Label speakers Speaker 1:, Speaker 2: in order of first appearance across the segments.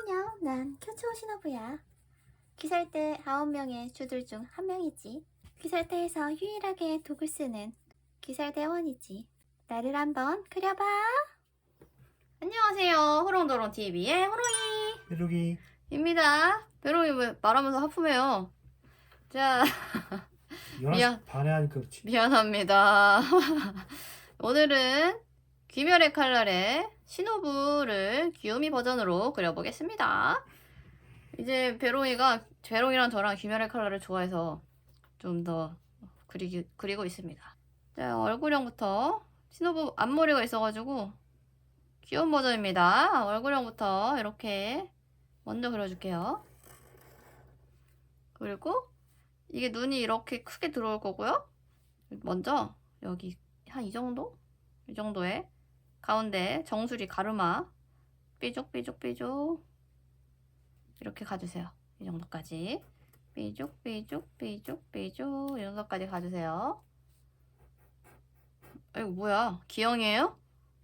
Speaker 1: 안녕, 난 큐츠오 신호부야. 귀살대 9명의 주들 중한 명이지. 귀살대에서 유일하게 독을 쓰는 귀살대원이지. 나를 한번 그려봐.
Speaker 2: 안녕하세요. 호롱도롱 TV의 호롱이입니다.
Speaker 3: 이렇게
Speaker 2: 배롱이 왜 말하면서 하품해요? 자,
Speaker 3: 11시
Speaker 2: 미안.
Speaker 3: 반에 하니까 그렇지.
Speaker 2: 미안합니다. 오늘은 귀멸의 칼날의 신호부를 귀요미 버전으로 그려보겠습니다. 이제 배롱이가 배롱이랑 저랑 귀멸의 칼날을 좋아해서 좀 더 그리기, 그리고 있습니다. 자, 얼굴형부터 신호부 앞머리가 있어가지고 귀여운 버전입니다. 얼굴형부터 이렇게 먼저 그려줄게요. 그리고 이게 눈이 이렇게 크게 들어올 거고요. 먼저 여기 한 이 정도? 이 정도에 가운데 정수리 가르마 삐죽삐죽삐죽 이렇게 가주세요. 이 정도까지 삐죽삐죽삐죽삐죽 이 정도까지 가주세요. 이거 뭐야? 기영이에요?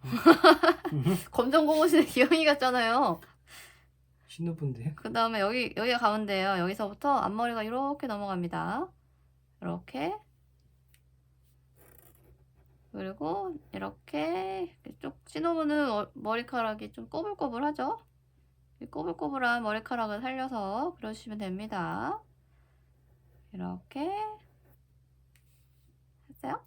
Speaker 2: 검정 고무신의 기영이 같잖아요.
Speaker 3: 신호분데
Speaker 2: 그 다음에 여기 여기가 가운데예요. 여기서부터 앞머리가 이렇게 넘어갑니다. 이렇게 그리고 이렇게 쭉 신호부는 어- 머리카락이 좀 꼬불꼬불하죠? 이 꼬불꼬불한 머리카락을 살려서 그려주시면 됩니다. 이렇게 했어요?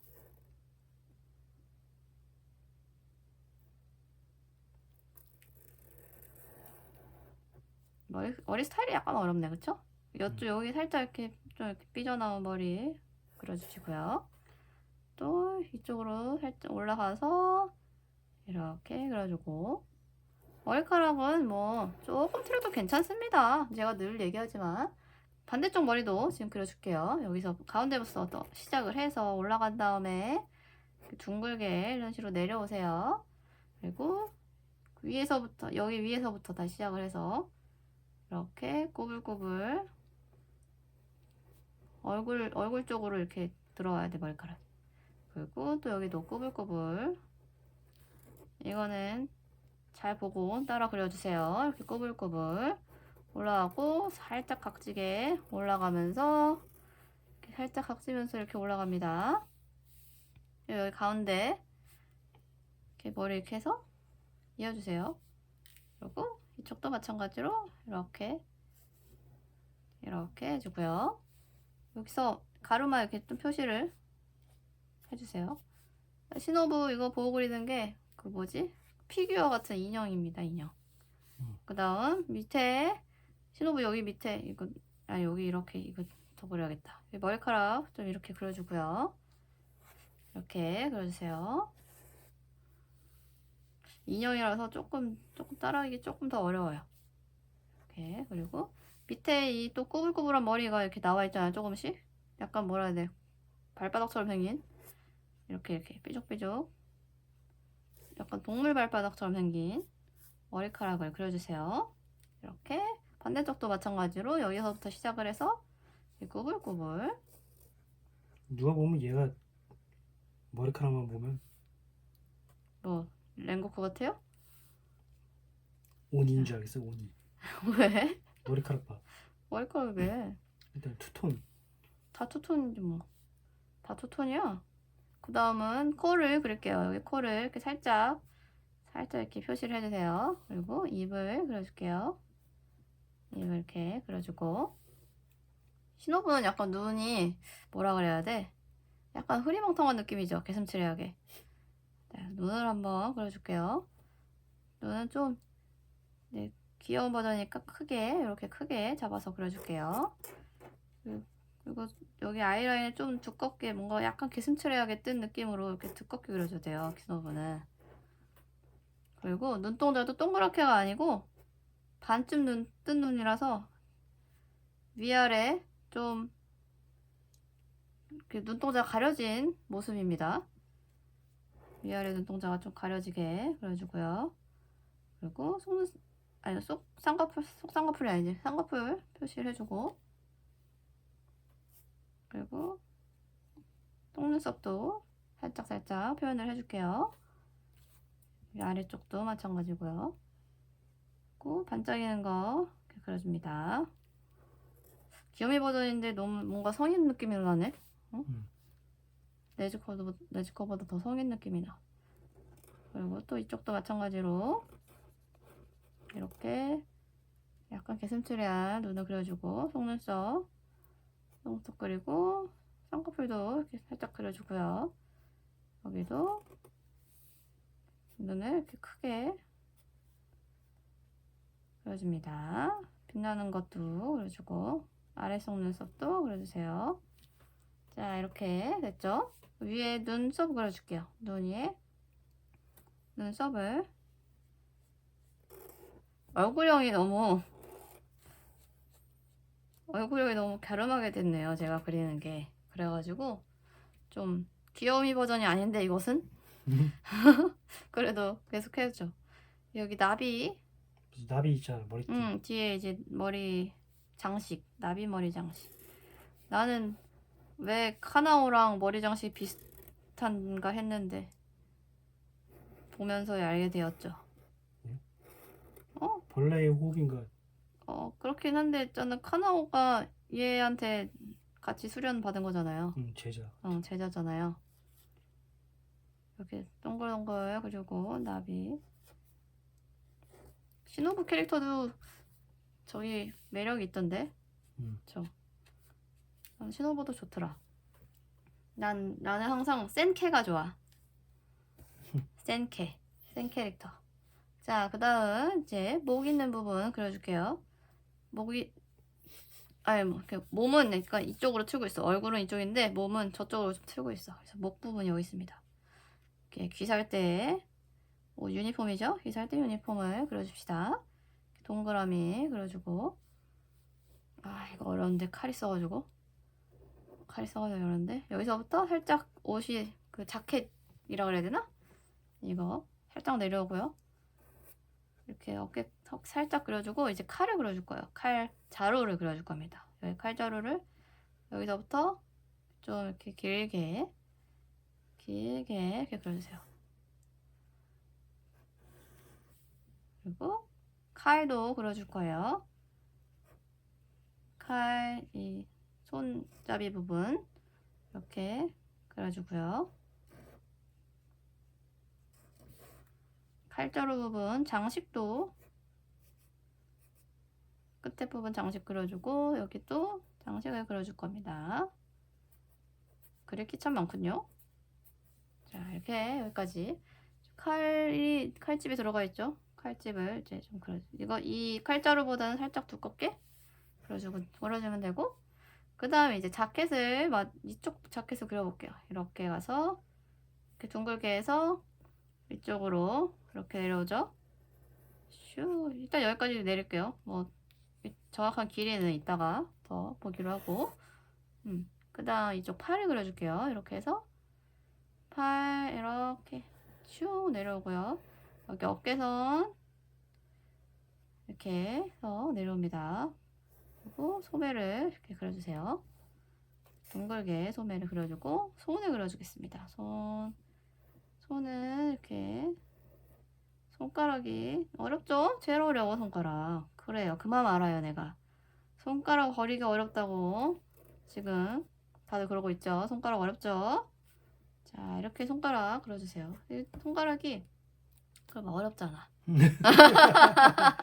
Speaker 2: 머리, 머리 스타일이 약간 어렵네, 그쵸? 여쪽 여기 살짝 이렇게 좀 이렇게 삐져나온 머리 그려주시고요. 또 이쪽으로 살짝 올라가서 이렇게 그려주고 머리카락은 뭐 조금 틀어도 괜찮습니다. 제가 늘 얘기하지만 반대쪽 머리도 지금 그려줄게요. 여기서 가운데부터 시작을 해서 올라간 다음에 둥글게 이런 식으로 내려오세요. 그리고 위에서부터 여기 위에서부터 다시 시작을 해서 이렇게 꼬불꼬불 얼굴 얼굴 쪽으로 이렇게 들어와야 돼 머리카락. 그리고 또 여기도 꼬불꼬불. 이거는 잘 보고 따라 그려주세요. 이렇게 꼬불꼬불 올라가고 살짝 각지게 올라가면서 이렇게 살짝 각지면서 이렇게 올라갑니다. 여기 가운데 이렇게 머리 이렇게 해서 이어주세요. 그리고 이쪽도 마찬가지로 이렇게 이렇게 해주고요. 여기서 가르마 이렇게 좀 표시를 해주세요. 신호부 이거 보고 그리는 게 그 뭐지? 피규어 같은 인형입니다. 인형.
Speaker 3: 음.
Speaker 2: 그 다음 밑에 신호부 여기 밑에 이거 아 여기 이렇게 이거 더 그려야겠다. 머리카락 좀 이렇게 그려주고요. 이렇게 그려주세요. 인형이라서 조금 조금 따라하기 조금 더 어려워요. 이렇게 그리고 밑에 이또 꼬불꼬불한 머리가 이렇게 나와 있잖아요. 조금씩 약간 뭐라 해야 돼 발바닥처럼 생긴 이렇게 이렇게 삐죽삐죽 약간 동물 발바닥처럼 생긴 머리카락을 그려주세요. 이렇게 반대쪽도 마찬가지로 여기서부터 시작을 해서 이 꼬불꼬불
Speaker 3: 누가 보면 얘가 머리카락만 보면
Speaker 2: 뭐 랭고쿠 같아요?
Speaker 3: 온인 줄 알겠어 온이.
Speaker 2: 왜?
Speaker 3: 머리카락 봐.
Speaker 2: 머리카락 왜?
Speaker 3: 일단 투톤.
Speaker 2: 다 투톤이지 뭐. 다 투톤이야. 그 다음은 코를 그릴게요. 여기 코를 이렇게 살짝, 살짝 이렇게 표시를 해주세요. 그리고 입을 그려줄게요. 입을 이렇게 그려주고. 신호부는 약간 눈이 뭐라 그래야 돼? 약간 흐리멍텅한 느낌이죠. 개슴츠레하게. 자, 눈을 한번 그려줄게요. 눈은 좀 네, 귀여운 버전이니까 크게 이렇게 크게 잡아서 그려줄게요. 그리고 여기 아이라인을 좀 두껍게 뭔가 약간 개슴츠레하게 뜬 느낌으로 이렇게 두껍게 그려줘야 돼요. 키노브는. 그리고 눈동자도 동그랗게가 아니고 반쯤 눈, 뜬 눈이라서 위아래 좀 이렇게 눈동자 가려진 모습입니다. 위아래 눈동자가 좀 가려지게 그려주고요. 그리고 속눈 아니 속 쌍꺼풀 속 쌍꺼풀이 아니지 쌍꺼풀 표시를 해주고 그리고 속눈썹도 살짝 살짝 표현을 해줄게요. 이 아래쪽도 마찬가지고요. 그리고 반짝이는 거 이렇게 그려줍니다. 귀요미 버전인데 너무 뭔가 성인 느낌이 나네. 어?
Speaker 3: 음.
Speaker 2: 네즈커도 네즈커보다 더 성인 느낌이 나. 그리고 또 이쪽도 마찬가지로 이렇게 약간 개슴츠레한 눈을 그려주고 속눈썹, 속눈썹 그리고 쌍꺼풀도 이렇게 살짝 그려주고요. 여기도 눈을 이렇게 크게 그려줍니다. 빛나는 것도 그려주고 아래 속눈썹도 그려주세요. 자 이렇게 됐죠? 위에 눈썹 그려줄게요. 눈 위에 눈썹을 얼굴형이 너무 얼굴형이 너무 갸름하게 됐네요. 제가 그리는 게 그래가지고 좀 귀여움이 버전이 아닌데 이것은 그래도 계속 해야죠. 여기 나비
Speaker 3: 나비 있잖아 머리띠.
Speaker 2: 음, 뒤에 이제 머리 장식, 나비 머리 장식. 나는 왜 카나오랑 머리 장식 비슷한가 했는데 보면서 알게 되었죠. 어,
Speaker 3: 벌레의 호흡인가.
Speaker 2: 어 그렇긴 한데 저는 카나오가 얘한테 같이 수련 받은 거잖아요.
Speaker 3: 음 제자.
Speaker 2: 어, 제자잖아요. 이렇게 동글동글 그리고 나비. 시노부 캐릭터도 저기 매력이 있던데.
Speaker 3: 음.
Speaker 2: 저. 난 시노부도 좋더라. 난 나는 항상 센 캐가 좋아. 센 캐, 센 캐릭터. 자, 그다음 이제 목 있는 부분 그려 줄게요. 목이 아니 뭐 이렇게 몸은 그러니까 이쪽으로 틀고 있어. 얼굴은 이쪽인데 몸은 저쪽으로 좀 틀고 있어. 그래서 목 부분이 여기 있습니다. 이렇게 귀살 때 뭐 유니폼이죠? 귀살 때 유니폼을 그려줍시다. 동그라미 그려주고 아 이거 어려운데 칼이 써가지고 칼이 써가지고 어려운데 여기서부터 살짝 옷이 그 자켓이라 그래야 되나? 이거 살짝 내려오고요. 이렇게 어깨 턱 살짝 그려주고 이제 칼을 그려줄 거예요. 칼 자루를 그려줄 겁니다. 여기 칼 자루를 여기서부터 좀 이렇게 길게 길게 이렇게 그려주세요. 그리고 칼도 그려줄 거예요. 칼 이 손잡이 부분 이렇게 그려주고요. 칼자루 부분 장식도 끝에 부분 장식 그려주고 여기 또 장식을 그려줄 겁니다. 게참 많군요. 자 이렇게 여기까지 칼이 칼집이 들어가 있죠. 칼집을 이제 좀 그려 이거 이 칼자루보다는 살짝 두껍게 그려주고 그려주면 되고 그 다음에 이제 자켓을 마- 이쪽 자켓을 그려볼게요. 이렇게 가서 이렇게 둥글게 해서 이쪽으로 이렇게 내려오죠. 슈 일단 여기까지 내릴게요. 뭐 이- 정확한 길이는 이따가 더 보기로 하고 음. 그 다음 이쪽 팔을 그려줄게요. 이렇게 해서 팔 이렇게 슈 내려오고요. 여기 어깨선 이렇게 해서 내려옵니다. 그리고 소매를 이렇게 그려주세요. 둥글게 소매를 그려주고 손을 그려주겠습니다. 손 손은 이렇게 손가락이 어렵죠? 제일 어려워 손가락. 그래요. 그만 알아요 내가. 손가락 거리가 어렵다고 지금 다들 그러고 있죠. 손가락 어렵죠? 자 이렇게 손가락 그려주세요. 이 손가락이 그럼 어렵잖아.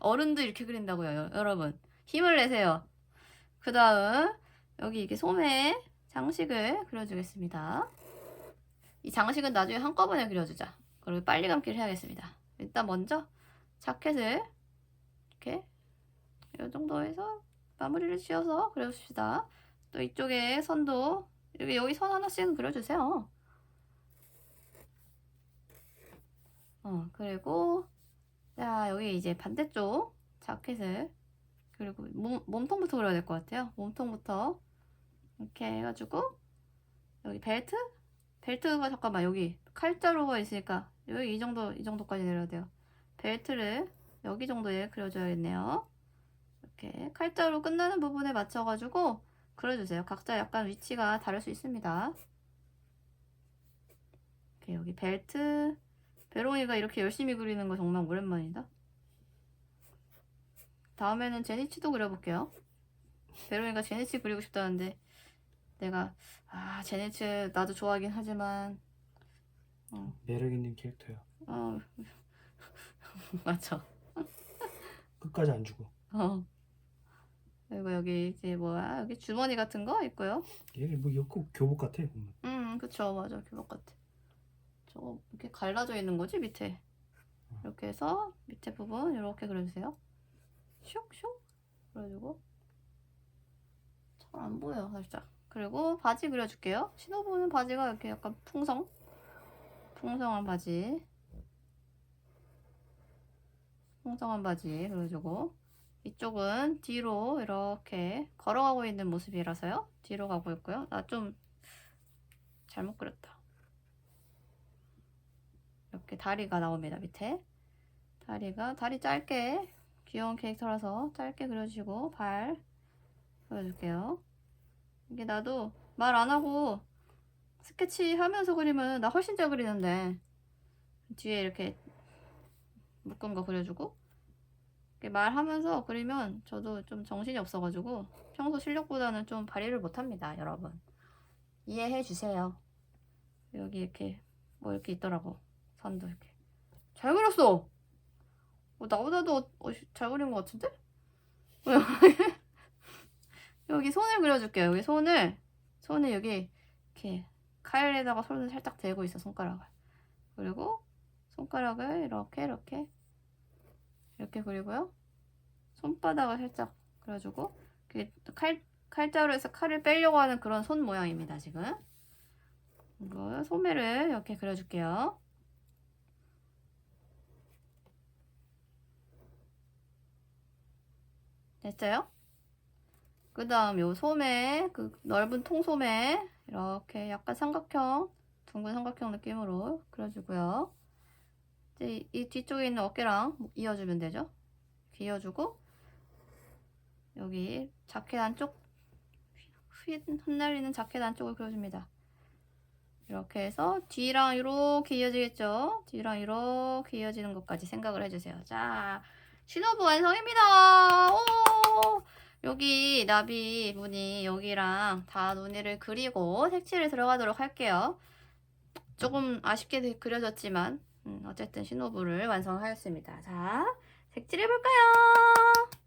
Speaker 2: 어른도 이렇게 그린다고요, 여- 여러분. 힘을 내세요. 그 다음 여기 이게 소매 장식을 그려주겠습니다. 이 장식은 나중에 한꺼번에 그려주자. 그리고 빨리 감기를 해야겠습니다. 일단 먼저 자켓을 이렇게 이 정도에서 마무리를 지어서 그려줍시다. 또 이쪽에 선도 여기 여기 선 하나씩은 그려주세요. 어 그리고 자 여기 이제 반대쪽 자켓을 그리고 몸, 몸통부터 그려야 될 것 같아요. 몸통부터 이렇게 해가지고 여기 벨트 벨트가 잠깐만 여기 칼자루가 있으니까 여기 이 정도 이 정도까지 내려야 돼요. 벨트를 여기 정도에 그려줘야겠네요. 이렇게 칼자루 끝나는 부분에 맞춰가지고 그려주세요. 각자 약간 위치가 다를 수 있습니다. 이렇게 여기 벨트 베롱이가 이렇게 열심히 그리는 거 정말 오랜만이다. 다음에는 제니치도 그려볼게요. 베로니가 제니치 그리고 싶다는데 내가 아 제니치 나도 좋아하긴 하지만
Speaker 3: 매력 있는 캐릭터야.
Speaker 2: 어 맞아.
Speaker 3: 끝까지 안 주고.
Speaker 2: 어. 그리고 여기 이제 뭐야 여기 주머니 같은 거 있고요.
Speaker 3: 얘뭐 이거 교복 같아. 보면.
Speaker 2: 음 그쵸 맞아 교복 같아. 저거 이렇게 갈라져 있는 거지 밑에. 이렇게 해서 밑에 부분 이렇게 그려주세요. 슉슉 그려주고 잘 안 보여 살짝. 그리고 바지 그려줄게요. 신어보는 바지가 이렇게 약간 풍성 풍성한 바지 풍성한 바지 그려주고 이쪽은 뒤로 이렇게 걸어가고 있는 모습이라서요. 뒤로 가고 있고요. 나 좀 잘못 그렸다. 이렇게 다리가 나옵니다. 밑에 다리가 다리 짧게 귀여운 캐릭터라서 짧게 그려주시고 발 그려줄게요. 이게 나도 말 안 하고 스케치 하면서 그리면 나 훨씬 잘 그리는데 뒤에 이렇게 묶은 거 그려주고 말하면서 그리면 저도 좀 정신이 없어가지고 평소 실력보다는 좀 발휘를 못합니다, 여러분. 이해해 주세요. 여기 이렇게 뭐 이렇게 있더라고. 선도 이렇게. 잘 그렸어! 어, 나보다도 어, 어, 잘 그린 것 같은데? 여기 손을 그려줄게요. 여기 손을, 손을 여기 이렇게 칼에다가 손을 살짝 대고 있어, 손가락을. 그리고 손가락을 이렇게, 이렇게, 이렇게 그리고요. 손바닥을 살짝 그려주고, 칼, 칼자루 에서 칼을 빼려고 하는 그런 손 모양입니다, 지금. 이거 소매를 이렇게 그려줄게요. 됐어요? 그 다음 요 소매, 그 넓은 통소매 이렇게 약간 삼각형, 둥근 삼각형 느낌으로 그려주고요. 이제 이- 이 뒤쪽에 있는 어깨랑 이어주면 되죠. 이어주고 여기 자켓 안쪽 휘- 흩날리는 자켓 안쪽을 그려줍니다. 이렇게 해서 뒤랑 이렇게 이어지겠죠? 뒤랑 이렇게 이어지는 것까지 생각을 해주세요. 자, 신호부 완성입니다. 오! 여기 나비 분이 여기랑 다 눈이를 그리고 색칠을 들어가도록 할게요. 조금 아쉽게 그려졌지만 음, 어쨌든 신호부를 완성하였습니다. 자, 색칠해볼까요?